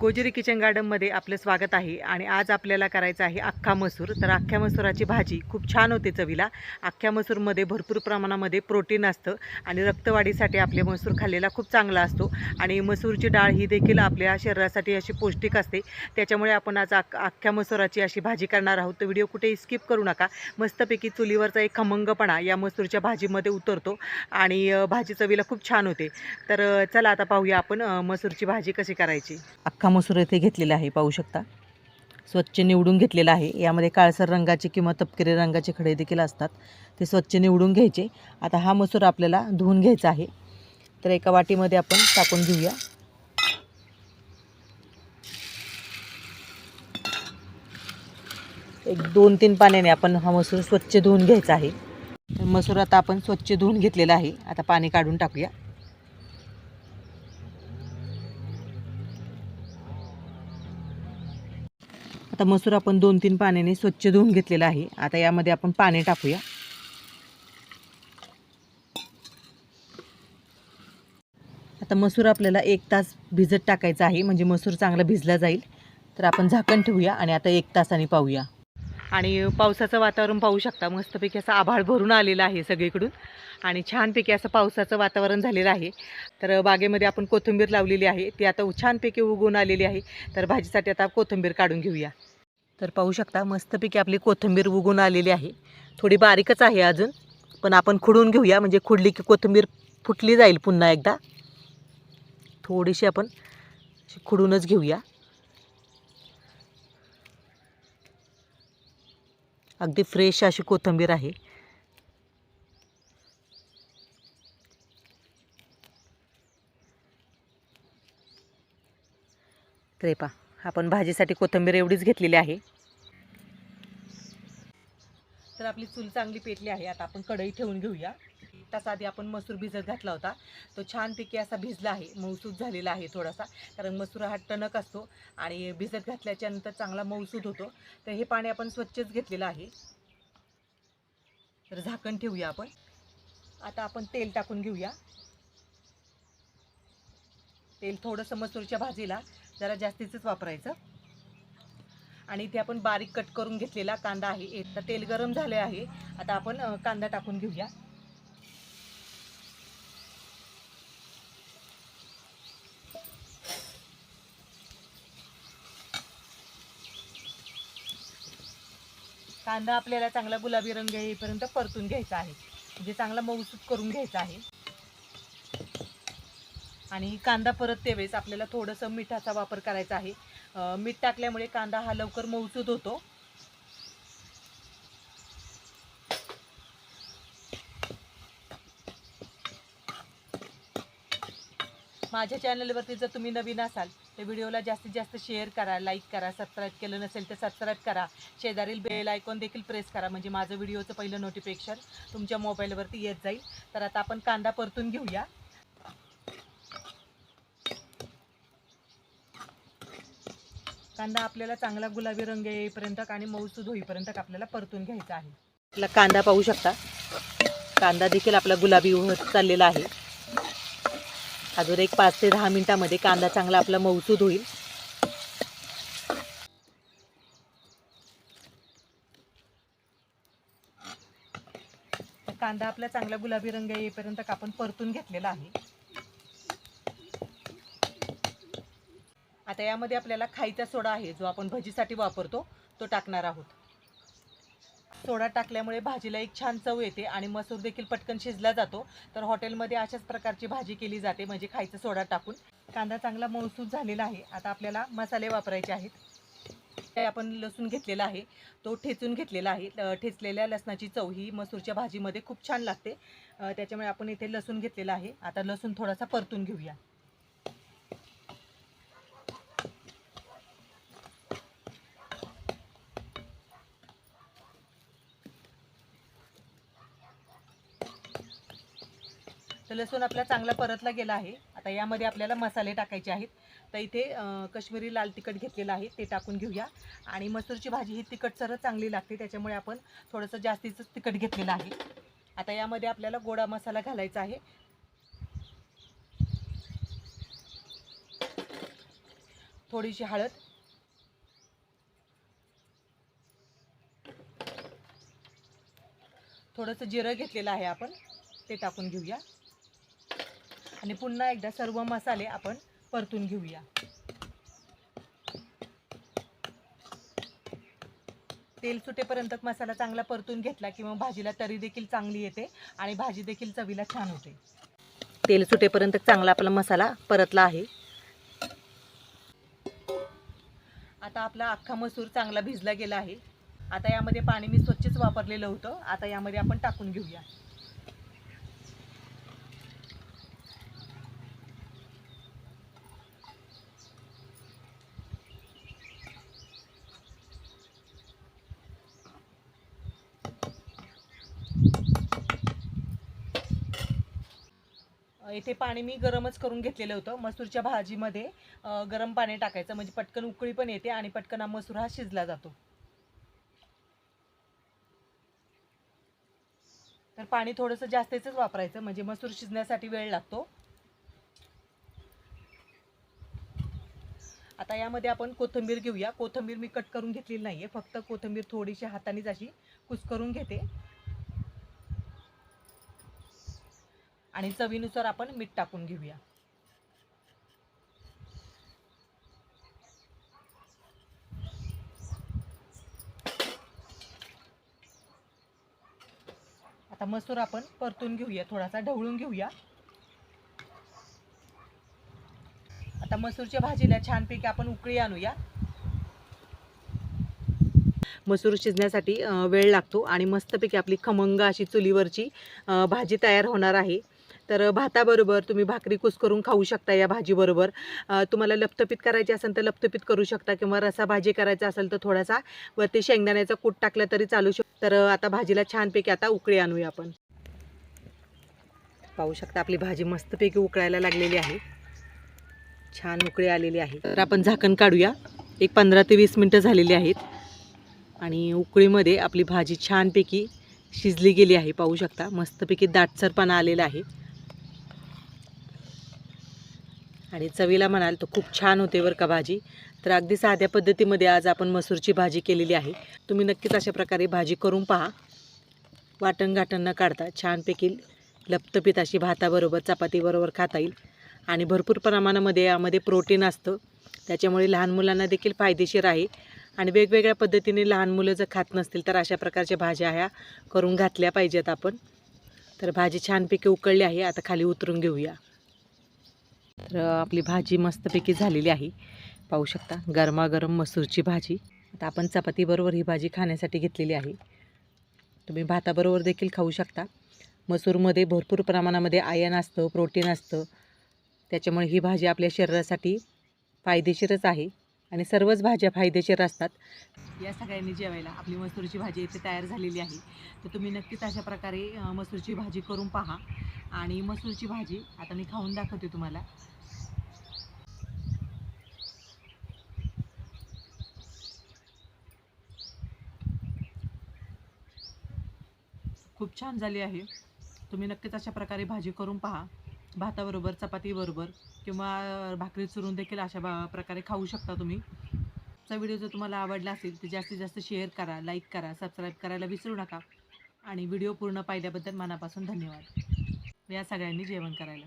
गोजिरी kitchen गार्डनमध्ये आपलं स्वागत आहे आणि आज आपल्याला करायचं आहे अख्खा मसूर. तर अख्ख्या मसुराची भाजी खूप छान होते चवीला. अख्ख्या मसूरमध्ये भरपूर प्रमाणामध्ये प्रोटीन असतं आणि रक्तवाढीसाठी आपले मसूर खाल्लेला खूप चांगला असतो. आणि मसूरची डाळ ही देखील आपल्या शरीरासाठी अशी पौष्टिक असते. त्याच्यामुळे आपण आज अख अख्ख्या मसुराची अशी भाजी करणार आहोत. तर व्हिडिओ कुठेही स्किप करू नका. मस्तपैकी चुलीवरचा एक खमंगपणा या मसूरच्या भाजीमध्ये उतरतो आणि भाजी चवीला खूप छान होते. तर चला आता पाहूया आपण मसूरची भाजी कशी करायची. अख्खा मसूर इथे घेतलेला आहे पाहू शकता. स्वच्छ निवडून घेतलेला आहे. यामध्ये काळसर रंगाचे किंवा तपकिरी रंगाचे खडे देखील असतात. ते स्वच्छ निवडून घ्यायचे. आता हा मसूर आपल्याला धुवून घ्यायचा आहे. तर एका वाटीमध्ये आपण टाकून घेऊया. एक दोन तीन पाण्याने आपण हा मसूर स्वच्छ धुवून घ्यायचा आहे. तर मसूर आता आपण स्वच्छ धुवून घेतलेला आहे. आता पाणी काढून टाकूया. आता मसूर आपण दोन तीन पाण्याने स्वच्छ धुवून घेतलेला आहे. आता यामध्ये आपण पाणी टाकूया. आता मसूर आपल्याला एक तास भिजत टाकायचा आहे. म्हणजे मसूर चांगला भिजला जाईल. तर आपण झाकण ठेवूया आणि आता एक तासाने पाहूया. आणि पावसाचं वातावरण पाहू शकता. मस्तपैकी असं आभाळ भरून आलेलं आहे सगळीकडून. आणि छानपैकी असं पावसाचं वातावरण झालेलं आहे. तर बागेमध्ये आपण कोथिंबीर लावलेली आहे. ती आता छानपैकी उगवून आलेली आहे. तर भाजीसाठी आता कोथिंबीर काढून घेऊया. तर पाहू शकता मस्तपैकी आपली कोथिंबीर उगून आलेली आहे. थोडी बारीकच आहे अजून पण आपण खुडून घेऊया म्हणजे खुडली की कोथिंबीर फुटली जाईल पुन्हा एकदा. थोडीशी आपण खुडूनच घेऊया. अगदी फ्रेश अशी कोथिंबीर आहे. त्रेपा आपण भाजीसाठी कोथिंबीर एवढीच घेतलेली आहे. तर आपली चूल चांगली पेटली आहे. आता आपण कढई ठेवून घेऊया. तास आधी आपण मसूर भिजत घातला होता. तो छानपैकी असा भिजला आहे. मऊसूद झालेला आहे थोडासा. कारण मसूर हा टणक असतो आणि भिजत घातल्याच्या नंतर चांगला मऊसूद होतो. तर हे पाणी आपण स्वच्छच घेतलेलं आहे. तर झाकण ठेवूया आपण. आता आपण तेल टाकून घेऊया. तेल थोडंसं मसूरच्या भाजीला जरा जास्तीचंच वापरायचं. आणि इथे आपण बारीक कट करून घेतलेला कांदा आहे. तर तेल गरम झाले आहे. आता आपण कांदा टाकून घेऊया. कांदा आपल्याला चांगला गुलाबी रंग येईपर्यंत परतून घ्यायचा आहे. म्हणजे चांगला मऊसूत करून घ्यायचा आहे. आणि कांदा परत त्यावेळेस आपल्याला थोडंसं मिठाचा वापर करायचा आहे. मीठ टाकल्यामुळे कांदा हा लवकर मऊसूद होतो. माझ्या चॅनलवरती जर तुम्ही नवीन असाल तर व्हिडिओला जास्तीत जास्त शेअर करा लाईक करा सबस्क्राईब केलं नसेल तर सबस्क्राईब करा. शेजारील बेल आयकॉन देखील प्रेस करा म्हणजे माझं व्हिडिओचं पहिलं नोटिफिकेशन तुमच्या मोबाईलवरती येत जाईल. तर आता आपण कांदा परतून घेऊया. कांदा आपल्याला चांगला गुलाबी रंग येईपर्यंत आणि मऊसूद होईपर्यंत आपल्याला परतून घ्यायचा आहे. आपला कांदा पाहू शकता. कांदा देखील आपला गुलाबी होत चाललेला आहे. अजून एक पाच ते दहा मिनिटामध्ये कांदा चांगला आपला मऊसूद होईल. कांदा आपला चांगला गुलाबी रंग येईपर्यंत आपण परतून घेतलेला आहे. आता यामध्ये आपल्याला खायचा सोडा आहे जो आपण भजीसाठी वापरतो तो टाकणार आहोत. सोडा टाकल्यामुळे भाजीला एक छान चव येते आणि मसूर देखील पटकन शिजला जातो. तर हॉटेलमध्ये अशाच प्रकारची भाजी केली जाते म्हणजे खायचा सोडा टाकून. कांदा चांगला मऊसूद झालेला आहे. आता आपल्याला मसाले वापरायचे आहेत. ते आपण लसूण घेतलेला आहे. तो ठेचून घेतलेला आहे. ठेचलेल्या लसणाची चव ही मसूरच्या भाजीमध्ये खूप छान लागते. त्याच्यामुळे आपण इथे लसूण घेतलेला आहे. आता लसूण थोडासा परतून घेऊया. लसूण आपला चांगला परतला गेला आहे. आता यामध्ये आपल्याला मसाले टाकायचे आहेत. तर इथे कश्मीरी लाल तिखट घेतलेलं आहे. ते टाकून घेऊया. आणि मसूरची भाजी ही तिखट सरळ चांगली लागते. त्याच्यामुळे आपण थोडंसं जास्तीचंच तिखट घेतलेलं आहे. आता यामध्ये आपल्याला गोडा मसाला घालायचा आहे. थोडीशी हळद. थोडंसं जिरं घेतलेलं आहे आपण. ते टाकून घेऊया. आणि पुन्हा एकदा सर्व मसाले आपण परतून घेऊया. तेल सुटेपर्यंत मसाला चांगला परतून घेतला किंवा भाजीला तरी देखील चांगली येते आणि भाजी देखील चवीला छान होते. तेल सुटेपर्यंत चांगला आपला मसाला परतला आहे. आता आपला अख्खा मसूर चांगला भिजला गेला आहे. आता यामध्ये पाणी मी स्वच्छच वापरलेलं होतं. आता यामध्ये आपण टाकून घेऊया. इथे पाणी मी गरमच करून घेतलेलं होतं. मसूरच्या भाजीमध्ये गरम पाणी टाकायचं. म्हणजे पटकन उकळी पण येते आणि पटकन हा मसूर हा शिजला जातो. तर पाणी थोडंसं जास्तीच वापरायचं. म्हणजे मसूर शिजण्यासाठी वेळ लागतो. आता यामध्ये आपण कोथिंबीर घेऊया. कोथिंबीर मी कट करून घेतलेली नाहीये. फक्त कोथिंबीर थोडीशी हातानेच अशी कुस्करून घेते. आणि चवीनुसार आपण मीठ टाकून घेऊया. आता मसूर आपण परतून घेऊया थोडासा ढवळून घेऊया. आता मसूरच्या भाजीला छानपैकी आपण उकळी आणूया. मसूर शिजण्यासाठी वेळ लागतो आणि मस्तपैकी आपली खमंग अशी चुलीवरची भाजी तयार होणार आहे. तर भाताबरोबर तुम्ही भाकरी कुस्करून खाऊ शकता या भाजीबरोबर. तुम्हाला लपतपीत करायची असेल तर लपतपीत करू शकता किंवा रसा भाजी करायचा असेल तर थोडासा वरती शेंगदाण्याचा कूट टाकला तरी चालू शकतो तर आता भाजीला छानपैकी आता उकळी आणूया आपण. पाहू शकता आपली भाजी मस्तपैकी उकळायला लागलेली आहे. छान उकळी आलेली आहे. तर आपण झाकण काढूया. एक पंधरा ते वीस मिनटं झालेली आहेत. आणि उकळीमध्ये आपली भाजी छानपैकी शिजली गेली आहे. पाहू शकता मस्तपैकी दाटसरपणा आलेला आहे. आणि चवीला म्हणाल तर खूप छान होते बरं का भाजी. तर अगदी साध्या पद्धतीमध्ये आज आपण मसूरची भाजी केलेली आहे. तुम्ही नक्कीच अशा प्रकारे भाजी करून पहा. वाटण गाटण न काढता छानपैकी लपतपीत अशी भाताबरोबर चपातीबरोबर खाता येईल. आणि भरपूर प्रमाणामध्ये यामध्ये प्रोटीन असतं. त्याच्यामुळे लहान मुलांना देखील फायदेशीर आहे. आणि वेगवेगळ्या पद्धतीने लहान मुलं जर खात नसतील तर अशा प्रकारच्या भाज्या ह्या करून घातल्या पाहिजेत आपण. तर भाजी छानपैकी उकळली आहे. आता खाली उतरून घेऊया. तर आपली भाजी मस्तपैकी झालेली आहे. पाहू शकता गरमागरम मसूरची भाजी. आता आपण चपातीबरोबर ही भाजी खाण्यासाठी घेतलेली आहे. तुम्ही भाताबरोबर देखील खाऊ शकता. मसूरमध्ये भरपूर प्रमाणामध्ये आयन असतं प्रोटीन असतं. त्याच्यामुळे ही भाजी आपल्या शरीरासाठी फायदेशीरच आहे. आणि सर्वच भाज्या फायदेशीर असतात. या सगळ्यांनी जेवायला आपली मसूरची भाजी इथे तयार झालेली आहे. तर तुम्ही नक्कीच अशा प्रकारे मसूरची भाजी करून पहा. आणि मसूरची भाजी आता मी खाऊन दाखवते तुम्हाला. खूप छान झाली आहे. तुम्ही नक्कीच अशा प्रकारे भाजी करून पहा. भाताबरोबर चपातीबरोबर किंवा भाकरी चुरून देखील अशा बा प्रकारे खाऊ शकता तुम्ही. आजचा व्हिडिओ जर तुम्हाला आवडला असेल तर जास्तीत जास्त शेअर करा लाईक करा सबस्क्राईब करायला विसरू नका. आणि व्हिडिओ पूर्ण पाहिल्याबद्दल मनापासून धन्यवाद. या सगळ्यांनी जेवण करायला.